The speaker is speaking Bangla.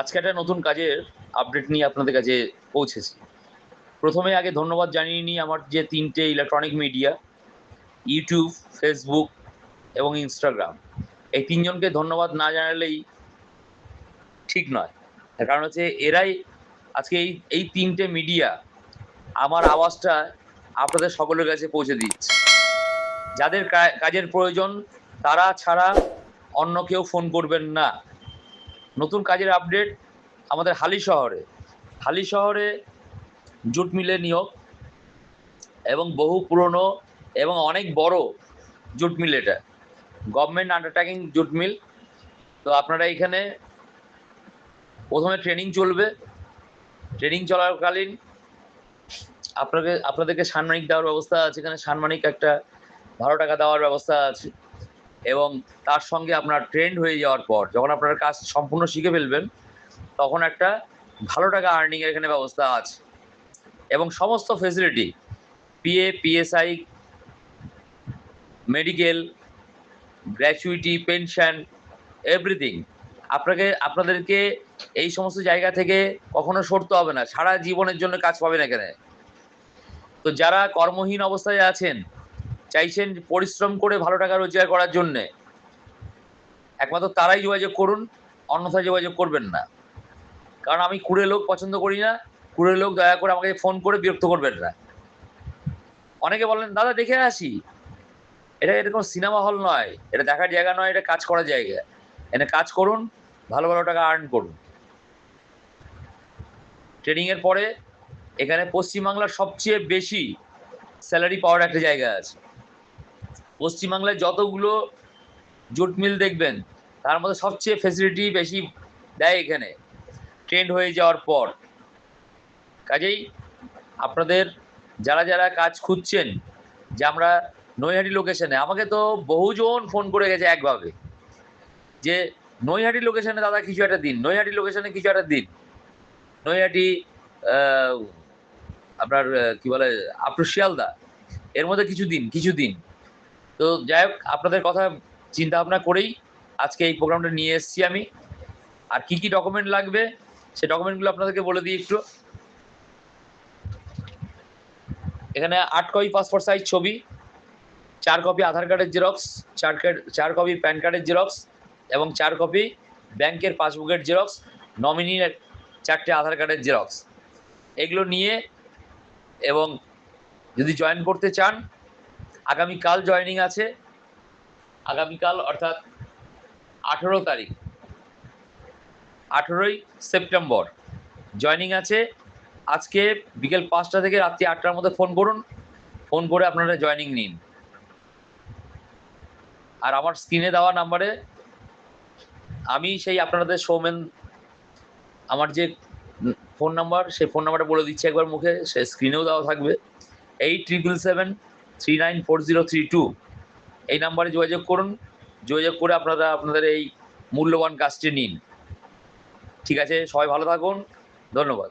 আজকে একটা নতুন কাজের আপডেট নিয়ে আপনাদের কাছে পৌঁছেছি। প্রথমে আগে ধন্যবাদ জানিয়ে নিই আমার যে তিনটে ইলেকট্রনিক মিডিয়া ইউটিউব ফেসবুক এবং ইনস্টাগ্রাম এই তিনজনকে ধন্যবাদ না জানালেই ঠিক নয়। কারণ হচ্ছে এরাই আজকে এই এই তিনটে মিডিয়া আমার আওয়াজটা আপনাদের সকলের কাছে পৌঁছে দিচ্ছে। যাদের কাজের প্রয়োজন তারা ছাড়া অন্য কেউ ফোন করবেন না। নতুন কাজের আপডেট আমাদের হালি শহরে। হালি শহরে জুট মিলে নিয়োগ এবং বহু পুরনো এবং অনেক বড় জুট মিল এটা। Government undertaking jute mill. তো আপনারা এখানে প্রথমে ট্রেনিং চলবে। ট্রেনিং চলাকালীন আপনাকে, আপনাদেরকে সাম্মানিক দেওয়ার ব্যবস্থা আছে। এখানে সাম্মানিক একটা বারো টাকা দেওয়ার ব্যবস্থা আছে। এবং তার সঙ্গে আপনার ট্রেন্ড হয়ে যাওয়ার পর, যখন আপনার কাজ সম্পূর্ণ শিখে ফেলবেন, তখন একটা ভালো টাকা আর্নিং এর এখানে ব্যবস্থা আছে। এবং সমস্ত facility PA PSI medical gratuity pension everything আপনাকে, আপনাদেরকে এই সমস্ত জায়গা থেকে কখনো সরতে হবে না। সারা জীবনের জন্য কাজ পাবেন এখানে। তো যারা কর্মহীন অবস্থায় আছেন চাইছেন পরিশ্রম করে ভালো টাকা রোজগার করার জন্যে। একমাত্র তারাই যোগাযোগ করুন, অন্যথায় যোগাযোগ করবেন না। কারণ আমি কুড়ে লোক পছন্দ করি না, কুড়ে লোক দয়া করে আমাকে ফোন করে বিরক্ত করবেন না। অনেকে বলেন, দাদা, দেখে আসি। এটা এরকম সিনেমা হল নয়, এটা দেখার জায়গা নয়, এটা কাজ করার জায়গা। এনে কাজ করুন, ভালো ভালো টাকা আর্ন করুন। ট্রেনিংয়ের পরে এখানে পশ্চিমবাংলার সবচেয়ে বেশি স্যালারি পাওয়ার একটা জায়গা আছে। পশ্চিমবাংলায় যতগুলো জুট মিল দেখবেন, তার মধ্যে সবচেয়ে ফেসিলিটি বেশি দেয় এখানে। ট্রেন্ড হয়ে যাওয়ার পর। কাজেই আপনাদের যারা যারা কাজ খুঁজছেন, যে আমরা নৈহাটি লোকেশনে আমাকে তো বহুজন ফোন করে গেছে একভাবে, যে নৈহাটি লোকেশনে দাদা কিছু একটা দিন, নৈহাটি লোকেশনে কিছু একটা দিন। নৈহাটি আপনার কি বলে আপনার শিয়ালদা এর মধ্যে কিছু দিন কিছু দিন। তো যাই হোক, আপনাদের কথা চিন্তা ভাবনা করেই আজকে এই প্রোগ্রামটা নিয়ে এসেছি আমি। আর কি কি ডকুমেন্ট লাগবে, সে ডকুমেন্টগুলো আপনাদেরকে বলে দিই একটু। এখানে আট কপি পাসপোর্ট সাইজ ছবি, চার কপি আধার কার্ডের জেরক্স চার চার কপি প্যান কার্ডের জেরক্স এবং চার কপি ব্যাংকের পাসবুকের জেরক্স নমিনির চারটে আধার কার্ডের জেরক্স এগুলো নিয়ে এবং যদি জয়েন করতে চান আগামীকাল জয়েনিং আছে। আগামীকাল অর্থাৎ আঠেরো তারিখ, আঠেরোই সেপ্টেম্বর জয়েনিং আছে। আজকে বিকেল পাঁচটা থেকে রাত্রি আটটার মধ্যে ফোন করুন। ফোন করে আপনারা জয়েনিং নিন। আর আমার স্ক্রিনে দেওয়া নাম্বারে আমি সেই আপনাদের সৌমেন আমার যে ফোন নাম্বার সেই ফোন নাম্বারটা বলে দিচ্ছি একবার মুখে সে স্ক্রিনেও দেওয়া থাকবে। Eight triple seven three nine four zero three two. এই নাম্বারে যোগাযোগ করুন। যোগাযোগ করে আপনারা আপনাদের এই মূল্যবান কাজটি নিন। ঠিক আছে? সবাই ভালো থাকুন। ধন্যবাদ।